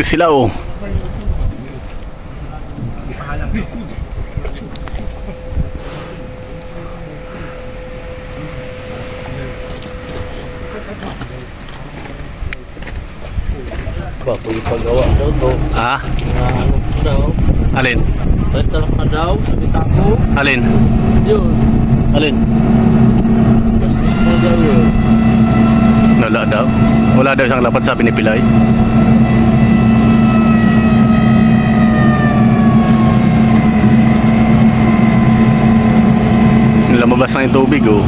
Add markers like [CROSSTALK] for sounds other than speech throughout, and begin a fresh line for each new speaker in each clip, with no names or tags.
Nagpa-practice sila oh.
Bago yung paggawa daw to.
Ah,
ano po daw.
alin?
Rental pa daw. Sabi tako.
Alin?
Yun.
Alin? Wala daw. Wala daw siyang lapat sabi ni Pilay. Lumabas na yung tubig oh.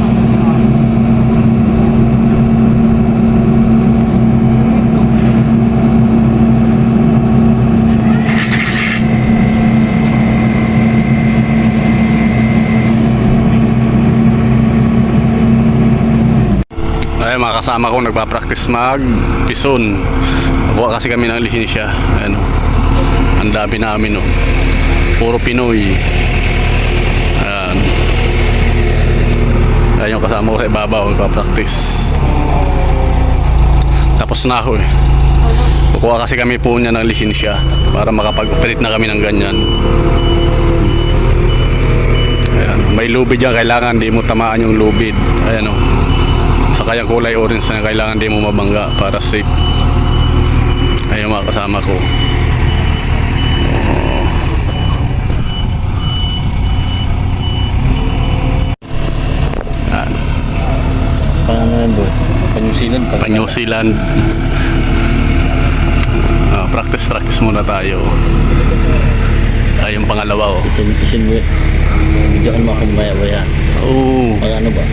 Ay, mga kasama ko nagpa-practice mag pison. Nakuha kasi kami ng lisensya. Ano. Ang dami namin no. Puro Pinoy. Ayan. Ayan yung kasama ko sa ibabaw nagpa-practice. Tapos na ako eh. Kukuha kasi kami po niya ng lisensya para makapag-operate na kami ng ganyan. Ayan. May lubid dyan, kailangan di mo tamaan yung lubid. Ayan o. Saka yung kulay orange na kailangan di mo mabangga para safe. Ayun mga kasama ko.
Pang ano yan bro? Pang New Zealand.
Pa New Zealand. Ah, practice practice muna tayo. Ay, yung pangalawa oh.
Isin, isin mo yun. Bigyan mo akong maya-maya.
Oh,
Pang ano ba?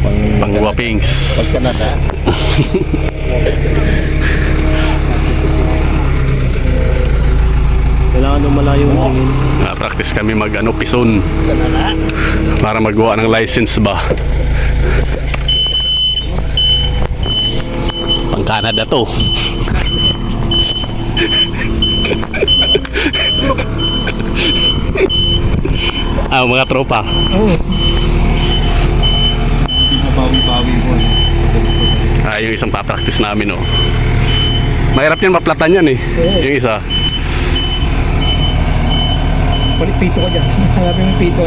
Pang...
pang guwapings.
Pag Canada. [LAUGHS] Kailangan nung malayo ang tingin.
Ah, practice kami mag ano, pison para magawa ng license ba. Pang Canada to. [LAUGHS] ah, mga tropa.
Nabawi-bawi mo.
Ah, yung isang papractice namin, oh. Mahirap yan, maplatan yan eh. Yung isa.
Balik pito ka dyan. [LAUGHS] Hanapin mo yung pito.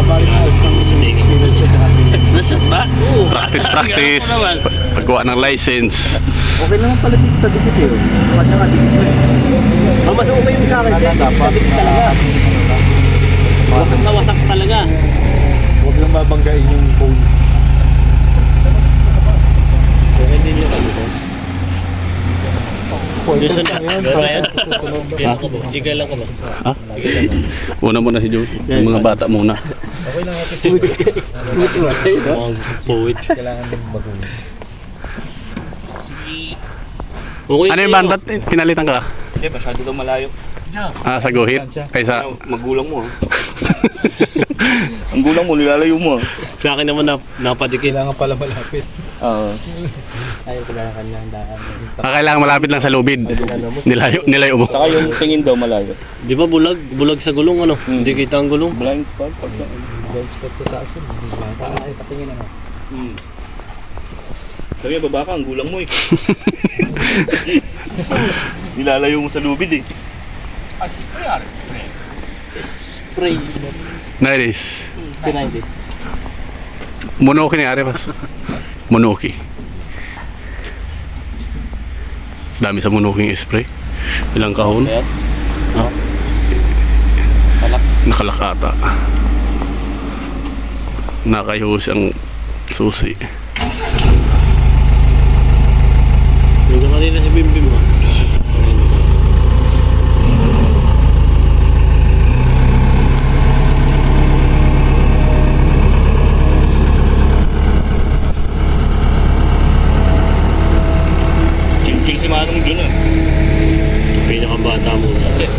habari na isang
Nasaan ba?
Practice, practice.
Ano naman?
Pagkuha ng license.
Okay naman pala dito sa dikit eh. Kanya nga dikit eh. Ang mas okay yung sa akin. Dapat talaga.
Wasak na wasak talaga.
Huwag lang babanggain yung phone.
Kung hindi nyo dito. Listen na. Brian. Igal ka ba? Igal lang ka ba?
Ha? Una muna si Joe. Yung mga bata muna.
Okay lang.
Mga [LAUGHS] poet.
Kailangan din mag-uwi.
Okay
Ano yung bandat? Pinalitan ka?
Hindi, masyado daw malayo.
Ah, sa guhit? Kaysa...
Ano, magulang mo ha. [LAUGHS] Ang gulang mo, nilalayo mo ha.
Sa akin naman na, napadikit.
Kailangan pala malapit.
Oo.
Ayaw ko lang kanyang daan.
Ah, kailangan malapit lang sa lubid. Nilayo, nilayo mo.
Saka yung tingin daw malayo.
Di ba bulag? Bulag sa gulong ano? Hindi kita ang gulong.
Blind spot. Pagka,
Blind spot sa taas yun. Taas ay patingin naman.
hmm. Sabi niya, baba ka, ang gulang mo eh. [LAUGHS] Nilalayo mo sa lubid eh.
Spray.
Nice.
Pinay this.
Monoki ni Ari Pas. Monoki. Dami sa Monoki yung spray. Ilang kahon?
Kaya?
Ah.
Palak.
Nakalakata. Nakayos ang susi.
Yung kanina si Bimbim mo.
Ching-ching si Manong Jun eh.
Pinakabata.
That's it.